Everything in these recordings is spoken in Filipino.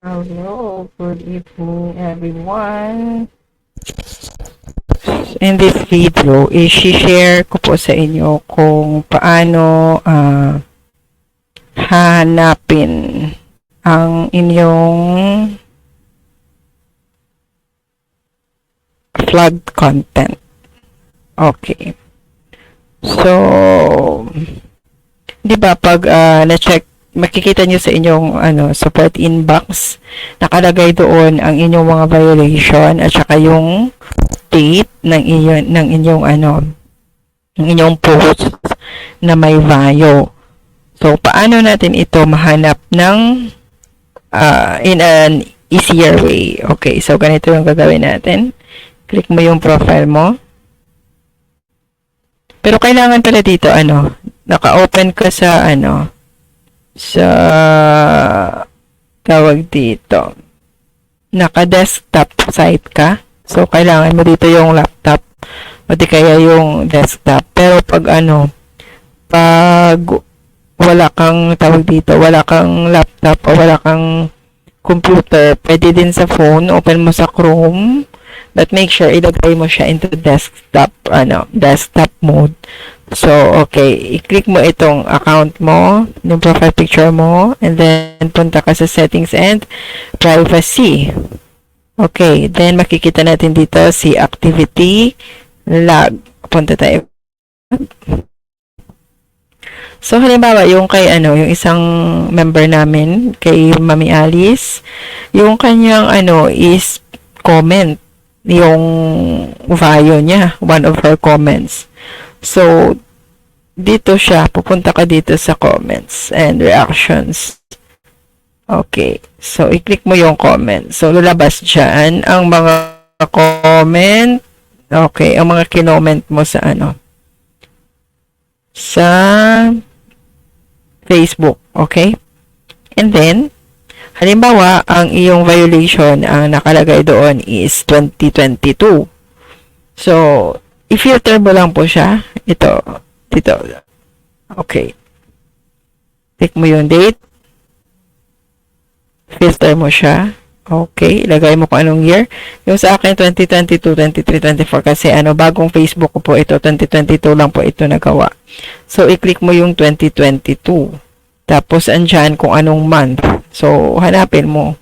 Hello, good evening everyone. In this video, i-share ko po sa inyo kung paano ah, hanapin ang inyong flood content. Okay. So, di ba pag ah, na-check makikita nyo sa inyong ano support inbox nakalagay doon ang inyong mga violation at saka yung date ng iyon ng inyong ano ng inyong post na may value. So paano natin ito mahanap ng ah, in an easier way. Okay, so ganito yung gagawin natin. Click mo yung profile mo. Pero kailangan pala dito ano, naka-open ka sa ano, sa tawag dito naka-desktop site ka. So, kailangan mo dito yung laptop o di kaya yung desktop. Pero pag ano, pag wala kang tawag dito, wala kang laptop o wala kang computer, pwede din sa phone, open mo sa Chrome, but make sure ilagay mo siya into desktop, ano, desktop mode. So, okay, i-click mo itong account mo, yung profile picture mo, and then punta ka sa settings and privacy. Okay, then makikita natin dito si activity log. Punta tayo. So, halimbawa, yung kay ano, yung isang member namin, kay Mami Alice, yung kanyang ano is comment yung bio niya, one of her comments. So, dito siya, pupunta ka dito sa comments and reactions. Okay. So, i-click mo yung comment. So, lalabas dyan ang mga comment. Okay. Ang mga kinoment mo sa ano. Sa Facebook. Okay? And then, halimbawa, ang iyong violation, ang nakalagay doon is 2022. So, i-filter mo lang po siya. Ito. Dito. Okay. Click mo yung date. Filter mo siya. Okay. Ilagay mo kung anong year. Yung sa akin, 2022, 23, 24. Kasi ano, bagong Facebook ko po ito. 2022 lang po ito nagawa. So, i-click mo yung 2022. Tapos, andyan kung anong month. So, hanapin mo.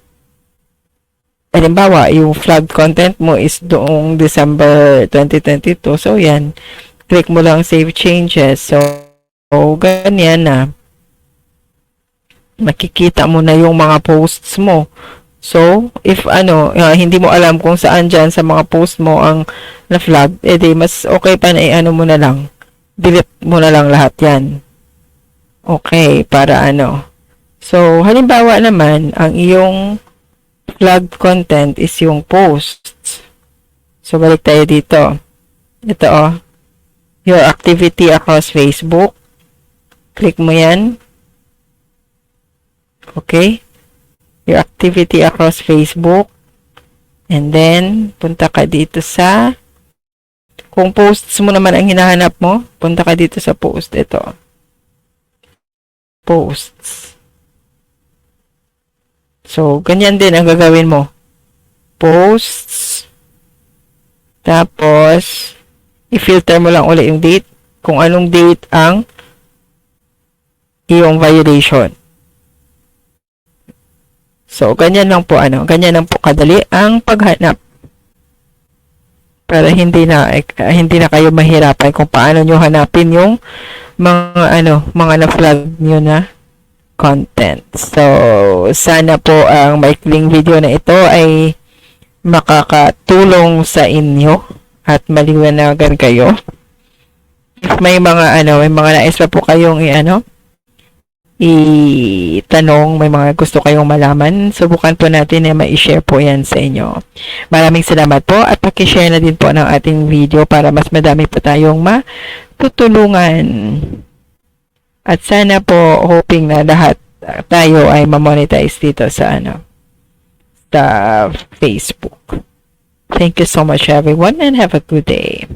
Halimbawa, yung flag content mo is doong December 2022. So, yan. Click mo lang save changes. So, so ganyan na. Makikita mo na yung mga posts mo. So, if ano, uh, hindi mo alam kung saan dyan sa mga post mo ang na-flag, edi mas okay pa na i-ano mo na lang. Delete mo na lang lahat yan. Okay, para ano. So, halimbawa naman, ang iyong flagged content is yung posts. So, balik tayo dito. Ito oh. Your activity across Facebook. Click mo yan. Okay. Your activity across Facebook. And then, punta ka dito sa kung posts mo naman ang hinahanap mo, punta ka dito sa post. Ito. Posts. So, ganyan din ang gagawin mo. Posts. Tapos, i-filter mo lang ulit yung date. Kung anong date ang iyong violation. So, ganyan lang po ano, ganyan lang po kadali ang paghanap. Para hindi na eh, hindi na kayo mahirapan kung paano nyo hanapin yung mga ano, mga na-flag nyo na content. So, sana po ang maikling video na ito ay makakatulong sa inyo at maliwanagan kayo. If may mga ano, may mga nais pa po kayong i-ano, itanong, may mga gusto kayong malaman, subukan po natin na ma-share po yan sa inyo. Maraming salamat po at pakishare na din po ng ating video para mas madami po tayong matutulungan. At sana po hoping na lahat tayo ay ma-monetize dito sa ano sa Facebook. Thank you so much everyone and have a good day.